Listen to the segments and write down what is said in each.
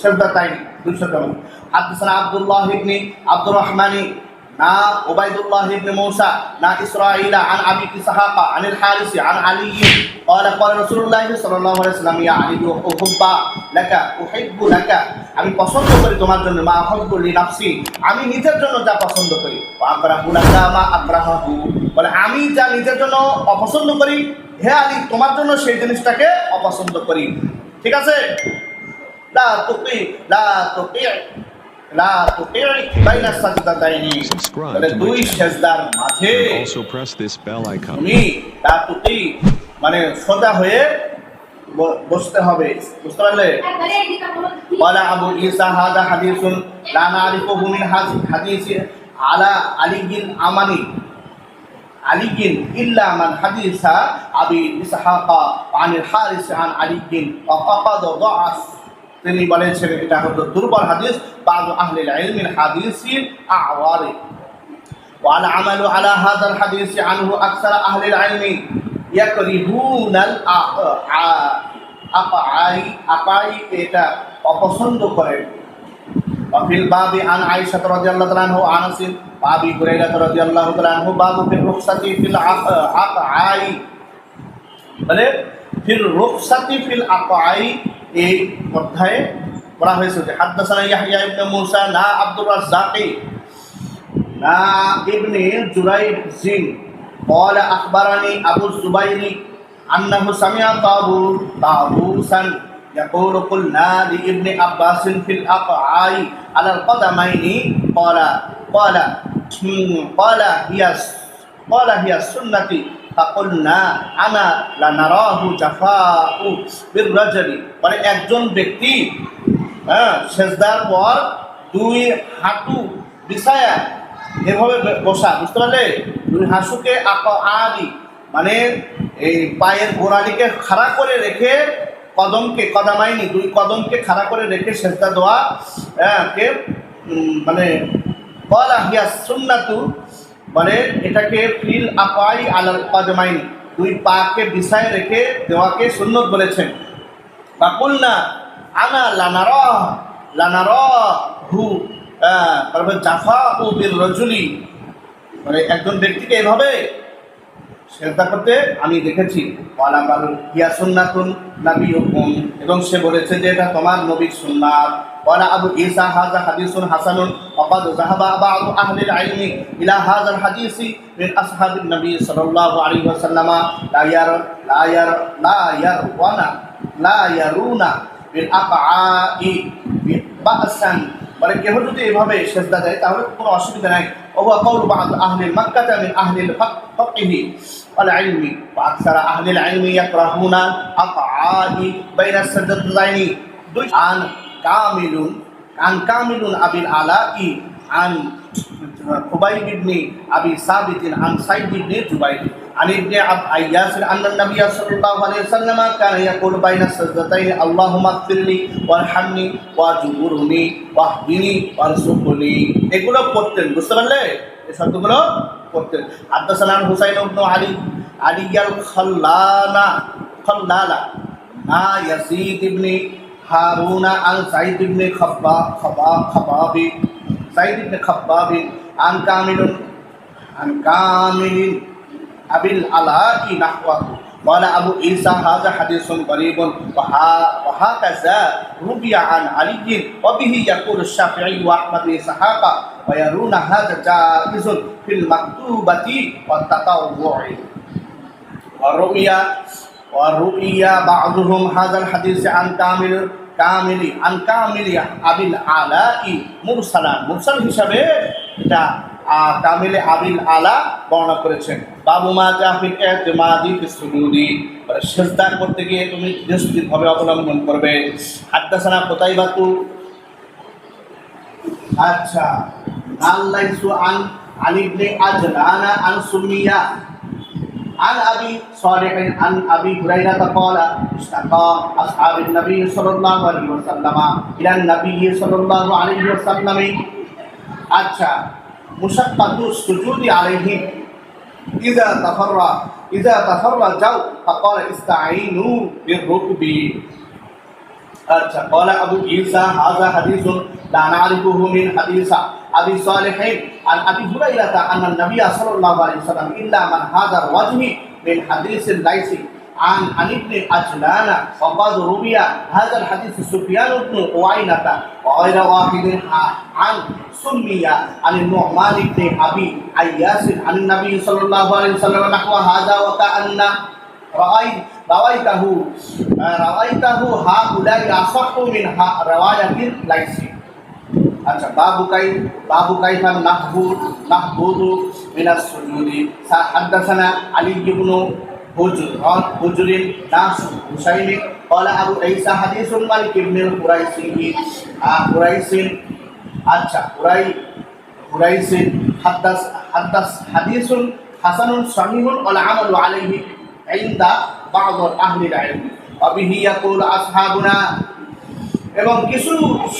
সেজদাতাইনি দুইশতম হাদদাসানা আব্দুল্লাহ ইবনে আব্দুর রহমানি না উবাইদুল্লাহ ইবনে মূসা না ইসরাঈল আন আবি ইসহাক عن الحارث عن علي قال قال رسول الله صلى الله عليه وسلم يا علي احب لك احب لك আমি পছন্দ করি তোমার জন্য মা আহব্বু লি নাফসি আমি নিজের জন্য যা পছন্দ করি আকরাহু লাকা মা আকরাহু বলে আমি যা নিজের জন্য অপছন্দ করি হে আলী তোমার জন্য সেই জিনিসটাকে অপছন্দ করি ঠিক আছে লা তুকি লা তুকি লা তুকি বাইনা সাজদাতাইনি তাহলে দুই সেজদার মাঝে also press this bell icon তুমি লা তুকি মানে সোজা হয়ে বসতে হবে। বুঝতে পারলে? ওয়ালা আবু ইসা হাদা হাদিসুন লা নারিফুহু মিন হাদিসি আলা আলী বিন আমানি। আলী বিন ইল্লা আমান হাদিসা আবি ইসহাকা আনিল হারিস আন আলী বিন ওয়া তিনি বলেছেন এটা হলো দুর্বল হাদিস بعض أهل العلم الحديث أعواره والعمل على هذا الحديث عنه أكثر أهل العلم يكرهون الأقعاي أقعاي এটা অপছন্দ করেন وفي الباب عن عائشة رضي الله تعالى عنه وأنس وأبي هريرة رضي الله تعالى عنه باب في الرخصة في الأقعاي মানে ফিল রুখসাতি ফিল আকাই এই অধ্যায়ে বলা হয়েছে যে হাদ্দাসানা ইয়াহইয়া ইবনে মুসা না আব্দুর রাজ্জাকি না ইবনে জুরাইদ জিন قال أخبرني أبو الزبير أنه سمع طابور طاووسا يقول قلنا لابن عباس في الأقعاء على القدمين قال قال قال هي قال هي السنة আনা মানে একজন ব্যক্তি হ্যাঁ পর দুই হাঁটু বিছায়া এভাবে বসা, বুঝতে পারলে? দুই হাঁসুকে আদি। মানে এই পায়ের গোড়ালিকে খাড়া করে রেখে কদমকে, কদামাইনি, দুই কদমকে খাড়া করে রেখে সেজদা দেওয়া হ্যাঁ, কে মানে কলা হিয়া সুন্নাতু মানে এটাকে ফিল আপাই আলাল কদমাইন, দুই পাকে বিছায় রেখে দেওয়াকে সুন্নত বলেছেন। বা কুলনা আনা লানার লানার হু তারপর জাফা ও বীর রজুলি। মানে একজন ব্যক্তিকে এভাবে সেজদা করতে আমি দেখেছি। ওয়ালাকাল হিয়া সুন্নাতুন নাবি এবং সে বলেছে যে এটা তোমার নবীর সুন্নাত। ওয়ালা আবু ঈসা হাযা হাদিসুন হাসানুন ওয়াকাদ যাহাবা বা'দু আহলিল ইলমি ইলা হাযাল হাদিসি মিন আসহাবিন নবী সাল্লাল্লাহু আলাইহি ওয়াসাল্লাম লা ইয়ার লা ইয়ার লা ইয়ারওয়ানা লা ইয়ারুনা বিল আফআই বাসান মানে কেহ যদি এভাবে সেজদা দেয় তাহলে কোনো অসুবিধা নাই ওহুয়া কওলু বা'দ আহলিল মাক্কাহ মিন আহলিল ফাকহি والعلم وأكثر أهل العلم يكرهون الأقعاد بين السجدتين عن كامل عن كامل أبي العلاء عن خبيب بن أبي ثابت عن سعيد بن جبير عن ابن عبد أياس أن النبي صلى الله عليه وسلم كان يقول بين السجدتين اللهم اغفر لي وارحمني واجبرني واهدني وارزقني এগুলো পড়তেন বুঝতে পারলে এই শব্দগুলো পড়তেন হাদ্দাসানান হুসাইন ইবনু আলী আলিয়াল খাল্লানা খাল্লালা না ইয়াসিদ ইবনে هارون عن سعيد بن خباب خباب خباب سعيد بن خباب عن كامل عن كامل أبي العلاء نحوه قال أبو عيسى هذا حديث غريب وهكذا ربي عن علي وبه يقول الشافعي وأحمد إسحاق ويرون هذا جائز في المكتوبة والتطوع والرؤيا ورؤيا بعضهم هذا الحديث عن كامل কামিলি আবিল আলাই মুরসালান। মুরসাল হিসাবে এটা কামিলে আবিল আলা বর্ণনা করেছেন। বাবু মা এতেমাদি সেজদা করতে গিয়ে তুমি অবলম্বন করবে। হাদ্দাসানা কোথায় বাতু আচ্ছা আল্লাইসু আন আলী ইবনে আজলানা আন সুমিয়া। عن ابي صالح عن ابي هريره قال اشتكى اصحاب النبي صلى الله عليه وسلم الى النبي صلى الله عليه وسلم আচ্ছা মুশাক্কাতু সুজুদি আলাইহিম ইযা তাফাররা ইযা তাফাররা যাও ফাকাল ইস্তাঈনু বিররুকবি আচ্ছা قال ابو عيسى هذا حديث لا نعرفه من حديث ابي صالح عن ابي هريره ان النبي صلى الله عليه وسلم الا من هذا الوجه من حديث ليس عن عن ابن عجلان وقد روي هذا الحديث سفيان بن عيينة وغير واحد عن سمي عن النعمان بن ابي اياس عن النبي صلى الله عليه وسلم نحو هذا وكأن رأيت رويته رويته هؤلاء أصح من ها- رواية ليس আচ্ছা বাবু কাই বাবু কাইফা নাহবুদ নাহবুদু মিনাস সুজুদি হাদাসানা আলী ইবনু হুজর হুজরিন নাস হুসাইনি قال ابو عيسى حديث مالك بن القريسي قريسين আচ্ছা কুরাই কুরাইসিন হাদাস হাদাস হাদিসুন হাসানুন সাহিহুন ওয়াল আমালু আলাইহি عند بعض اهل العلم وبه يقول اصحابنا এবং কিছু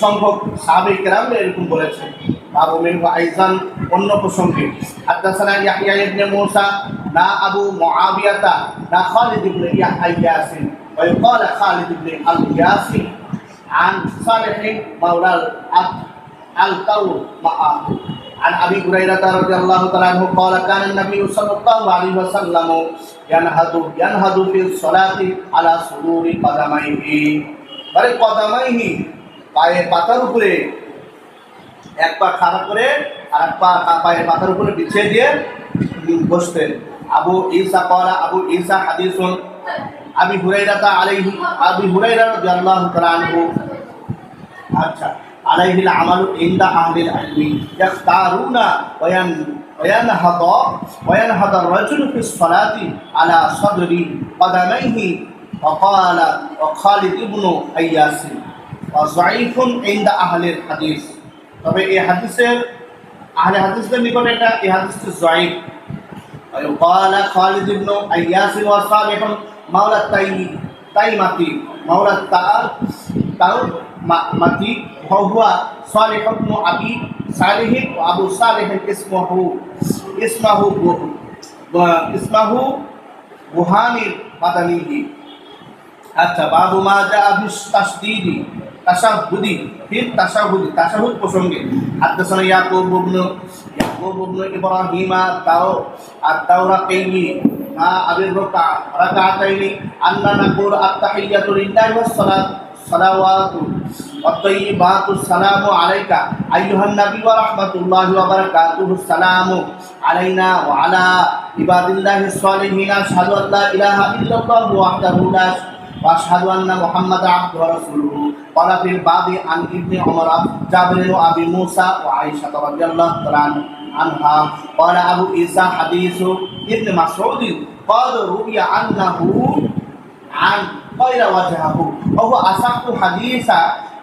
সংখ্যক সাহাবিক কেরাম এরকম বলেছেন আবু মিনহু আইজান অন্য প্রসঙ্গে হাদাসানা ইয়াহইয়া ইবনে মুসা না আবু মুআবিয়াতা না খালিদ ইবনে ইয়াহইয়া ইয়াসিন ওয়া يقال খালিদ ইবনে আল ইয়াসিন عن صالح مولى القو معه عن ابي هريره رضي الله تعالى عنه قال كان النبي صلى الله عليه وسلم ইয়ানহাদু ইয়ানহাদু ফিল সলাতি আলা সুদুরি কদামাইহি। মানে কদামাইহি, পায়ের পাতার উপরে এক পা খাড়া করে আর এক পা পায়ের পাতার উপরে বিছিয়ে দিয়ে বসতেন। আবু ঈসা কলা আবু ঈসা হাদিসুন, আবি হুরাইরাতা আলাইহি, আবি হুরাইরা রাদিয়াল্লাহু তাআলা আনহু। আচ্ছা আলাইহিল আমালু ইনদা আহলিল ইলমি ইয়াখতারুনা ওয়া وينهض وينهض الرجل في الصلاة على صدر قدميه وقال وخالد ابن أياس وضعيف عند أهل الحديث তবে এই হাদিসের আহলে হাদিসদের নিকটে এটা এই হাদিসটি জয়ীফ وقال خالد بن اياس وصالح مولى التاي تايمتي مولى التاء تاو متي وهو صالح بن सालिहिन व अबू सालिहिन इस्महु इस्महु व इस्महु बुहानी बदनीही আচ্ছা বাবু মা যা আবু তাসদীদি তাশাহুদি ফির তাশাহুদি তাশাহুদ প্রসঙ্গে হাদ্দাসানা ইয়াকুব ইবনে ইয়াকুব ইবনে ইব্রাহিম তাও আদ-দাওরাকাইনি মা আবির রাকা রাকাতাইনি আন্না নাকুল আত-তাহিয়াতু লিল্লাহি ওয়াস-সালাত সালাওয়াতু والطيبات السلام عليك أيها النبي ورحمة الله وبركاته السلام علينا وعلى عباد الله الصالحين أشهد أن لا إله إلا الله وحده لا وأشهد أن محمد عبده ورسوله قال في الباب عن ابن عمر جابر وأبي موسى وعائشة رضي الله تعالى عنها قال أبو عيسى حديث ابن مسعود قال روي أنه عن غير وجهه وهو أصح حديث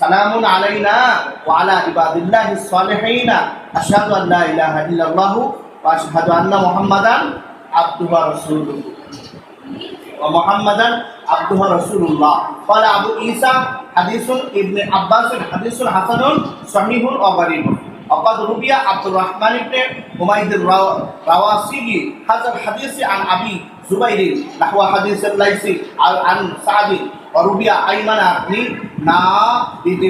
সালামুন আলাইনা ওয়া আলা ইবাদিল্লাহিস সালিহিন আশহাদু আন লা ইলাহা ইল্লাল্লাহু ওয়া আশহাদু আন্না মুহাম্মাদান আবদুহু ওয়া রাসূলুহু ওয়া মুহাম্মাদান আবদুহু ওয়া রাসূলুল্লাহ قال আবু ঈসা হাদিসুন ইবনে আব্বাস হাদিসুন হাসানুন সহিহুন ওয়া গরীবুন وقد روي عبد الرحمن بن حميد الرواسي هذا الحديث عن ابي زبير نحو حديث الليث عن سعد وروي ايمن بن نابد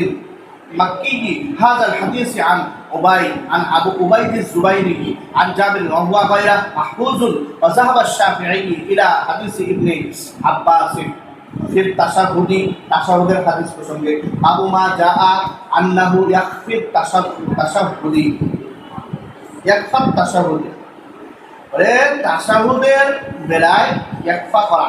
مكي هذا الحديث عن أبي عن أبو أبي الزبيري عن جابر وهو غير محفوظ وذهب الشافعي إلى حديث ابن عباس في التشهد تشهد الحديث প্রসঙ্গে আবু মা জাআ আন্নাহু ইয়াখফি তাশাহুদি ইয়াকফা তাশাহুদি বলে তাশাহুদের বেলায় ইয়াকফা করা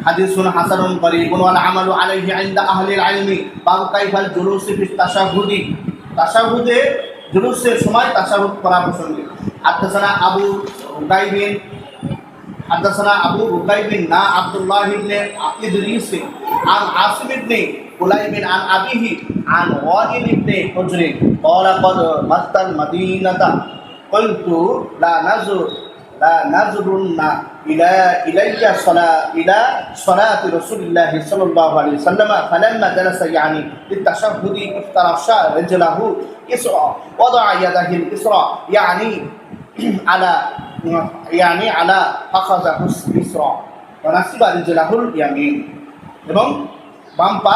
مسعود حديث حسن قريب والعمل عليه عند أهل العلم باب كيف الجلوس في التشهد تشهد জুলুসের সময় তাশাহুদ করা প্রসঙ্গে حدثنا أبو رقيب حدثنا أبو رقيب نا عبد الله بن إدريس عن عاصم بن قليب عن أبيه عن وائل بن حجر قال قد مت المدينة قلت لا نزر লা নাজরুন না ইলা ইলাইয়া সলা, ইলা সলাতি রাসূলিল্লাহি সাল্লাল্লাহু আলাইহি সাল্লাম, ফালাম্মা জালাসা ইয়ানি লিতাশাহুদি ইফতারাশা রিজলাহু ইসরা, ওয়াদা ইয়াদাহি ইয়ানি আলা ইয়ানি আলা ফাখাযাহু ইসরা ওয়া নাসিবা রিজলাহুল ইয়ামিন। এবং বাম্পা বাম্পা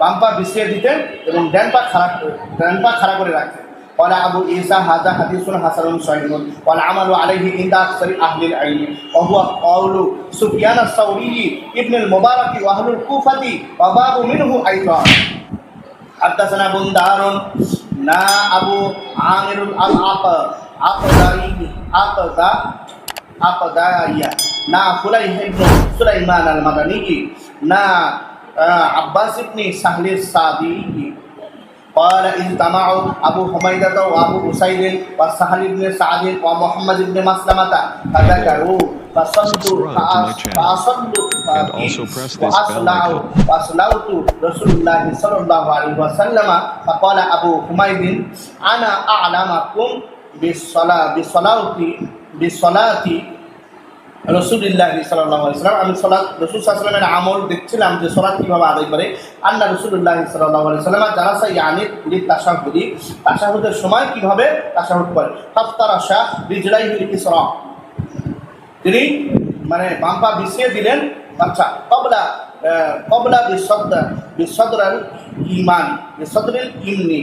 বাম পা বিছিয়ে দিতেন এবং ড্যানপা খারাপ খাড়া ডান পা করে রাখতেন। قال أبو عيسى هذا حديث حسن صحيح والعمل عليه عند أكثر أهل العلم وهو قول سفيان الثوري ابن المبارك وأهل الكوفة وباب منه أيضا حدثنا بندار نا أبو عامر العق عقداري عقدا عقدايا نا فليح بن سليمان المدني نا آه، عباس بن سهل السعدي قال اجتمعوا أبو حميدة وأبو أسيد وسهل بن سعد ومحمد بن مسلمة فذكروا فصلوا Subscribe to my channel. فأصلوا And also press this bell وأصلعوا icon. وأصلوت رسول الله صلى الله عليه وسلم فقال أبو حميد أنا أعلمكم بالصلاة بالصلاة بالصلاة রসুলিল্লাহ সাল্লাহ ইসলাম আমি সলাৎ রসুল সাল্লামের আমল দেখছিলাম যে সলাৎ কীভাবে আদায় করে। আল্লাহ রসুল্লাহ সাল্লাহ সাল্লাম যারা সাই আনিত উলি তাসাহুদি তাসাহুদের সময় কীভাবে তাসাহুদ করে? হফতার আশা রিজলাই ইসরা। তিনি মানে বাম্পা বিছিয়ে দিলেন আচ্ছা কবলা কবলা বিসদ বিসদরাল ইমান বিসদরিল ইমনি।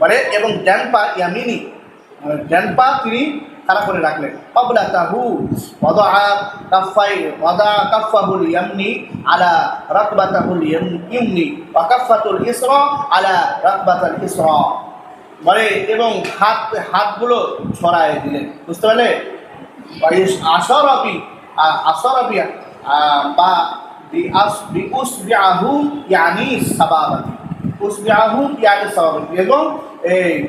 মানে এবং ডান পা ইয়ামিনি। মানে ডান তিনি খারাপ করে রাখলেন। কবলা তাহু ওদা কাফাই ওদা কাফাহুল ইয়ামনি আলা রাকবাতাহুল ইয়াম- ইমনি ওয়া কাফাতুল ইসরা আলা রাকবাতাল ইসরা। মানে এবং হাত, হাতগুলো ছড়ায় দিলেন। বুঝতে পারলে? আশরাবি আশরাবি বা বিউসবিআহু ইয়ানি সাবাবাতি। উসবিআহু ইয়ানি সাবাবাতি। এবং এই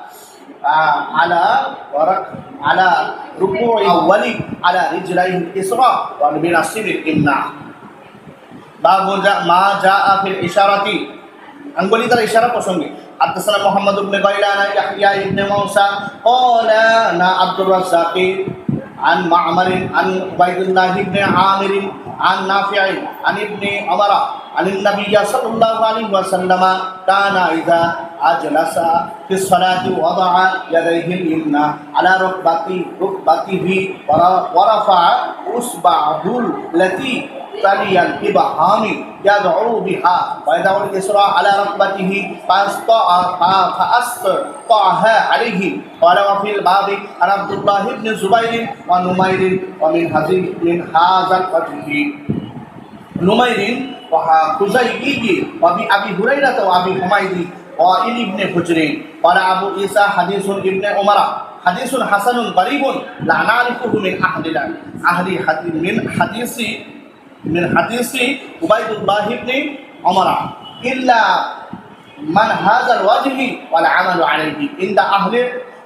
على ورك على ركوع أولي على رجليه اليسرى وبنصيب الإمنع باب جاء- ما جاء في الإشارة أنقولي ترى إشارة প্রসঙ্গে حدثنا محمد بن غيلان يحيى بن موسى قال أنا عبد الرزاق عن معمر عن عبيد الله بن عامر عن نافع عن ابن عمر عن النبي صلى الله عليه وسلم كان إذا أجلس في الصلاة وضع يديه اليمنى على ركبته ركبته ور- ورفع إصبعه التي تلي الإبهام يدعو بها ويدعو الإسراء على ركبته فأسطع فأسطعها عليه قال وفي الباب عن عبد الله بن زبير ونمير ومن هذه من هذا الوجه নুমাইরিন ওহা খুজাইকি ওয়াবি আবি হুরাইরা তো আবি হুমাইদি ওয়াইল ইবনে হুজরিন। ওয়ালা আবু ইসা হাদিসুন ইবনে ওমারা হাদিসুন হাসানুন গরিবুন। লা নারিফুহু মিন আহলিনা আহলি হাদিস মিন হাদিসি মিন হাদিসি উবাইদুল্লাহ ইবনে ওমারা ইল্লা মান হাজাল ওয়াজহি ওয়াল আমালু আলাইহি। ইনদা আহলি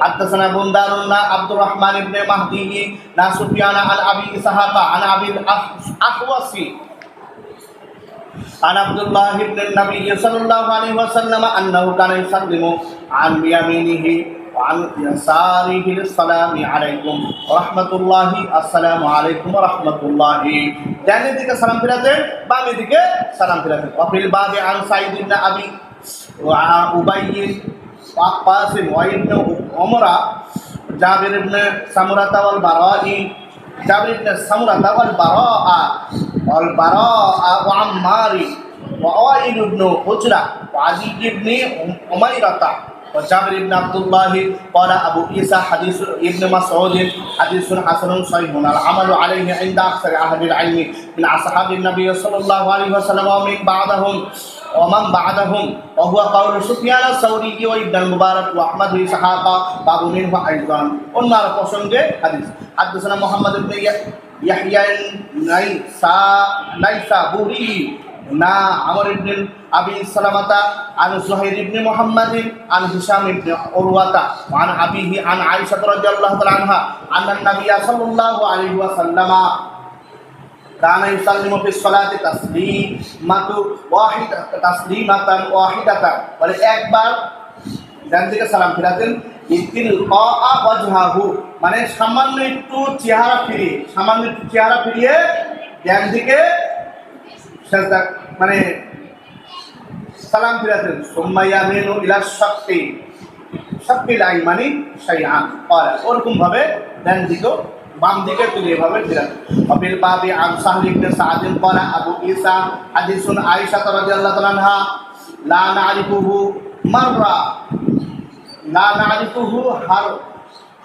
حدثنا بندار نا عبد الرحمن بن مهدي نا سفيان عن ابي اسحاق عن ابي الاحوص عن عبد الله بن النبي صلى الله عليه وسلم انه كان يسلم عن يمينه وعن يساره السلام عليكم ورحمة الله السلام عليكم ورحمة الله ডানে দিকে সালাম ফিরাতেন বামে দিকে সালাম ফিরাতেন ওয়াফিল বাবে আন সাইদ ইবনে আবি উবাইয় وعباس وابن عمر جابر بن سمرة والبراء جابر بن سمرة والبراء والبراء وعمار ووائل بن حجرة وعزيز بن أميرة وجابر بن عبد الله قال أبو عيسى حديث ابن مسعود حديث حسن صحيح العمل عليه عند أكثر أهل العلم من أصحاب النبي صلى الله عليه وسلم ومن بعدهم ومن بعدهم وهو قول سفيان الثوري وابن المبارك واحمد بن اسحاق باب منه ايضا অন্যার প্রসঙ্গে হাদিস حدثنا محمد بن يحيى النيسا نيسابوري نا عمر بن ابي سلمة عن زهير بن محمد عن هشام بن عروة وعن ابيه عن عائشة رضي الله تعالى عنها ان النبي صلى الله عليه কানা ইউসাল্লিমু ফিস সালাতি তাসলিমাতু ওয়াহিদা তাসলিমাতান ওয়াহিদাতান বলে একবার ডান দিকে সালাম ফিরাতেন। ইতিল ওয়াজহাহু। মানে সামান্য একটু চেহারা ফিরিয়ে, সামান্য একটু চেহারা ফিরিয়ে ডান দিকে মানে সালাম ফিরাতেন। সোম্মাইয়া মেনু ইলা শক্তি শক্তি লাইন মানে সাইয়া ওরকম ভাবে ডান দিকেও বাম দিকে তুলে এভাবে ফিরাতেন অবিল বাবি আন সাহল ইবনে সাদিন ক্বালা আবু ঈসা হাদিসুন আয়েশা রাদিয়াল্লাহু তাআলা আনহা লা নারিফুহু মাররা লা নারিফুহু হার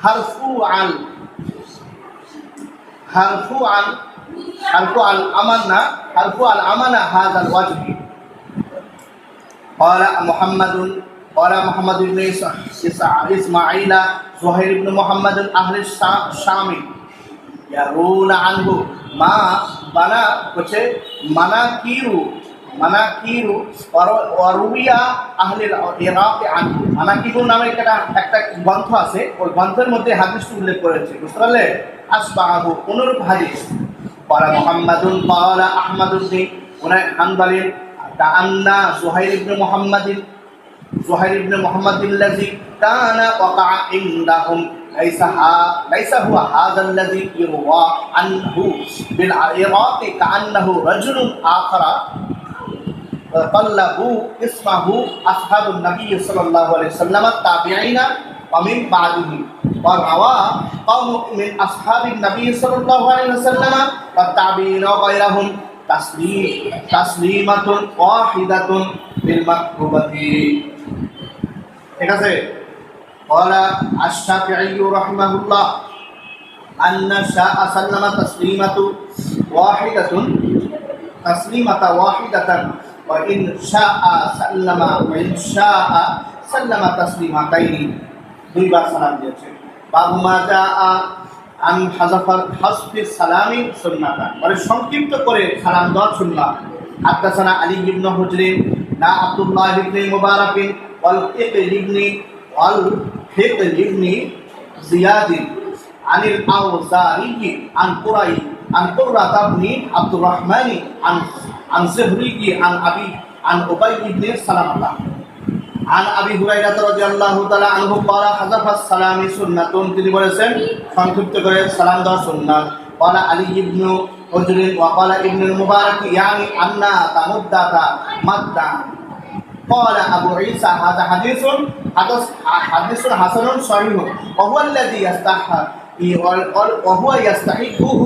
হারফু আন হারফু আন হারফু আল আমানা হারফু আল আমানা হাযাল ওয়াজহি قال محمد قال محمد بن إسماعيل زهير بن محمد أهل الشام আনহু। মা, বানা হচ্ছে মানা কিরু মানা কিরু অরুইয়া আহলিল ইরাকে আনহু। মানা কিরু নামে একটা একটা গ্রন্থ আছে, ওই গ্রন্থের মধ্যে হাদিস উল্লেখ করেছে বুঝতে পারলে? আসবাহু, অনুরূপ হাদিস। করা মোহাম্মদুল কলা আহমদুদ্দিন ওনার হানবালির কান্না সোহাইল ইবনে মোহাম্মদিন সোহাইল ইবনে মোহাম্মদিল্লাজি কানা ওকা ইন্দাহুম। ليس ها ليس هو هذا الذي يروى عنه بالعراق كأنه رجل آخر قلبوا اسمه أصحاب النبي صلى الله عليه وسلم التابعين ومن بعده وروى قوم من أصحاب النبي صلى الله عليه وسلم والتابعين وغيرهم تسليم تسليمة واحدة بالمكتوبة ঠিক আছে قال الشافعي رحمه الله أن شاء سلم تسليمة واحدة تسليمة واحدة وإن شاء سلم وإن شاء سلم تسليمتين দুইবার সালাম দিয়েছে বাবু মা যা আন হাজাফার হাসফি সালামি সুন্নাতা মানে সংক্ষিপ্ত করে সালাম দেওয়া সুন্নাত হাদাসানা আলী ইবনে হুজরিন না আব্দুল্লাহ ইবনে মুবারাকিন ওয়াল ইবনে ইবনে ওয়াল হিকর ইবনি জিয়াদিন আনিল আওজারি আন কুরাই আন কুরাত ইবনি আব্দুর রহমানি আন আন জুহরি আন আবি আন উবাই ইবনে সালামাল্লাহ আন আবি হুরাইরা রাদিয়াল্লাহু তাআলা আনহু ক্বালা হাযাফাস সালামি সুন্নাতুন তিনি বলেছেন, সংক্ষিপ্ত করে সালাম দেওয়া সুন্নাত ক্বালা আলী ইবনে হুজরিন ওয়া ক্বালা ইবনুল মুবারক ইয়ানি আন্না তামুদ্দাতা মাদ্দান قال ابو عيسى هذا حديث حدث حديث حسن صحيح وهو الذي يستحق وهو يستحقه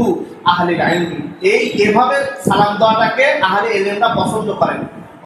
আহলে ইলম এই এভাবে সালাম দেওয়াটাকে আহলে ইলমরা পছন্দ করেন